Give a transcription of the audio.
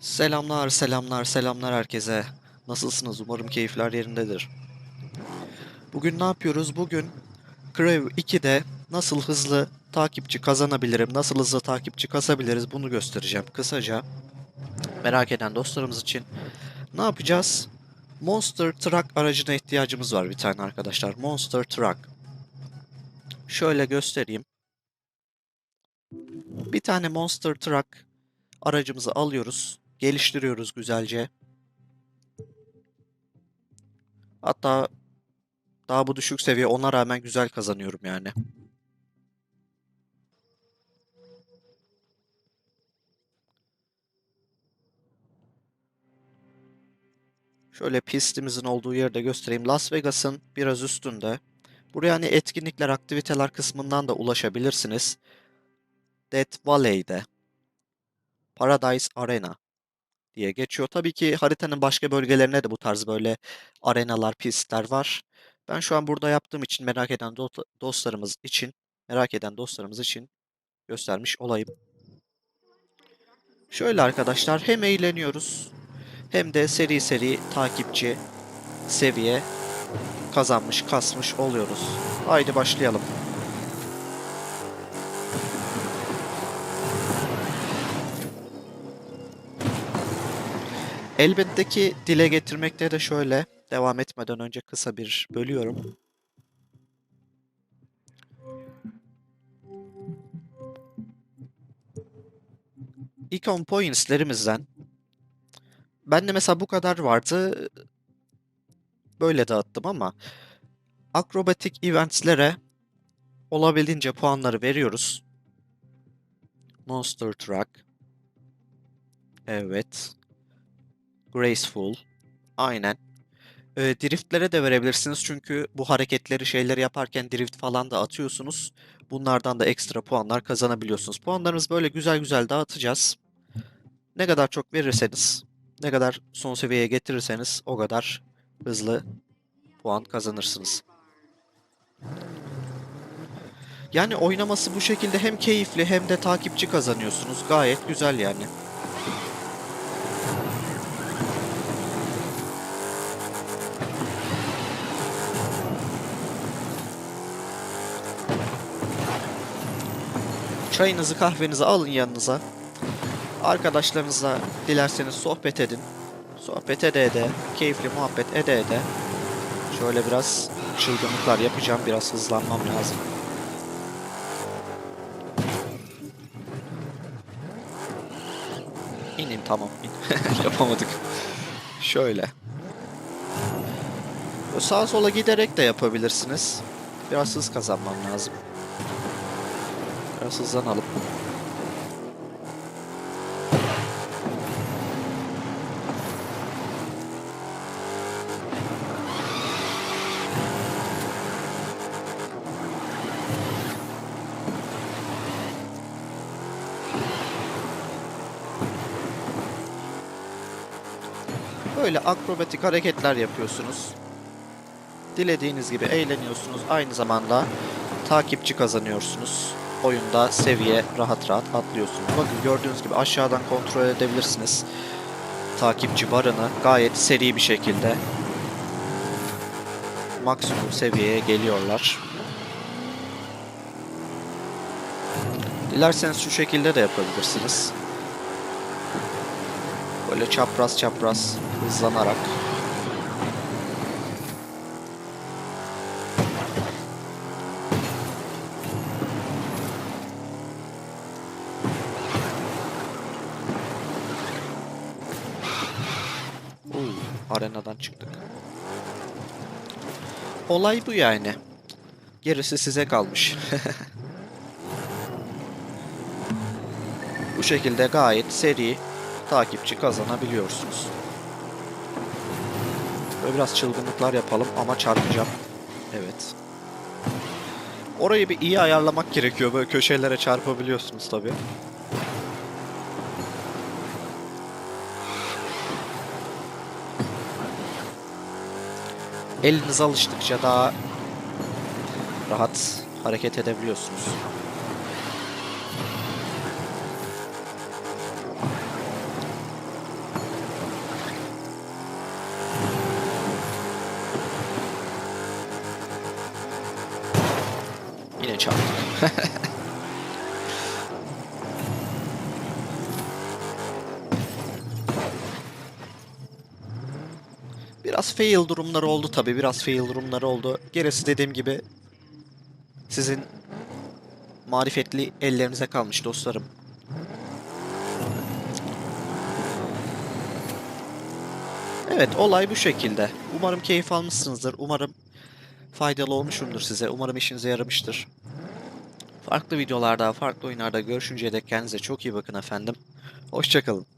Selamlar, selamlar, selamlar herkese. Nasılsınız? Umarım keyifler yerindedir. Bugün ne yapıyoruz? Bugün Crew 2'de nasıl hızlı takipçi kazanabilirim, nasıl hızlı takipçi kasabiliriz bunu göstereceğim kısaca. Merak eden dostlarımız için ne yapacağız? Monster Truck aracına ihtiyacımız var bir tane arkadaşlar. Monster Truck. Şöyle göstereyim. Bir tane Monster Truck aracımızı alıyoruz. Geliştiriyoruz güzelce. Hatta daha bu düşük seviye ona rağmen güzel kazanıyorum yani. Şöyle pistimizin olduğu yeri de göstereyim. Las Vegas'ın biraz üstünde. Buraya hani etkinlikler, aktiviteler kısmından da ulaşabilirsiniz. Death Valley'de. Paradise Arena diye geçiyor. Tabii ki haritanın başka bölgelerine de bu tarz böyle arenalar, pistler var. Ben şu an burada yaptığım için merak eden do- dostlarımız için, merak eden dostlarımız için göstermiş olayım. Şöyle arkadaşlar hem eğleniyoruz hem de seri seri takipçi seviye kazanmış, kasmış oluyoruz. Haydi başlayalım. Elbette ki dile getirmekte de şöyle devam etmeden önce kısa bir bölüyorum. Icon Points'lerimizden ben de mesela bu kadar vardı böyle dağıttım ama akrobatik eventlere olabildiğince puanları veriyoruz. Monster Truck. Evet. Graceful. Aynen. Ee, driftlere de verebilirsiniz çünkü bu hareketleri şeyleri yaparken drift falan da atıyorsunuz. Bunlardan da ekstra puanlar kazanabiliyorsunuz. Puanlarınızı böyle güzel güzel dağıtacağız. Ne kadar çok verirseniz, ne kadar son seviyeye getirirseniz o kadar hızlı puan kazanırsınız. Yani oynaması bu şekilde hem keyifli hem de takipçi kazanıyorsunuz. Gayet güzel yani. Çayınızı kahvenizi alın yanınıza. Arkadaşlarınızla dilerseniz sohbet edin. Sohbet ede ede, keyifli muhabbet ede ede. Şöyle biraz çılgınlıklar yapacağım. Biraz hızlanmam lazım. İnin tamam. in. Yapamadık. Şöyle. Sağa sola giderek de yapabilirsiniz. Biraz hız kazanmam lazım. Biraz hızlanalım. Böyle akrobatik hareketler yapıyorsunuz. Dilediğiniz gibi eğleniyorsunuz. Aynı zamanda takipçi kazanıyorsunuz. Oyunda seviye rahat rahat atlıyorsunuz. Bakın gördüğünüz gibi aşağıdan kontrol edebilirsiniz. Takipçi barını gayet seri bir şekilde maksimum seviyeye geliyorlar. Dilerseniz şu şekilde de yapabilirsiniz. Böyle çapraz çapraz hızlanarak. Arenadan çıktık. Olay bu yani. Gerisi size kalmış. bu şekilde gayet seri takipçi kazanabiliyorsunuz. Böyle biraz çılgınlıklar yapalım ama çarpacağım. Evet. Orayı bir iyi ayarlamak gerekiyor. Böyle köşelere çarpabiliyorsunuz tabii. elinize alıştıkça daha rahat hareket edebiliyorsunuz. Yine çarptık. Biraz fail durumları oldu tabii. Biraz fail durumları oldu. Gerisi dediğim gibi sizin marifetli ellerinize kalmış dostlarım. Evet, olay bu şekilde. Umarım keyif almışsınızdır. Umarım faydalı olmuşumdur size. Umarım işinize yaramıştır. Farklı videolarda, farklı oyunlarda görüşünceye dek kendinize çok iyi bakın efendim. Hoşçakalın.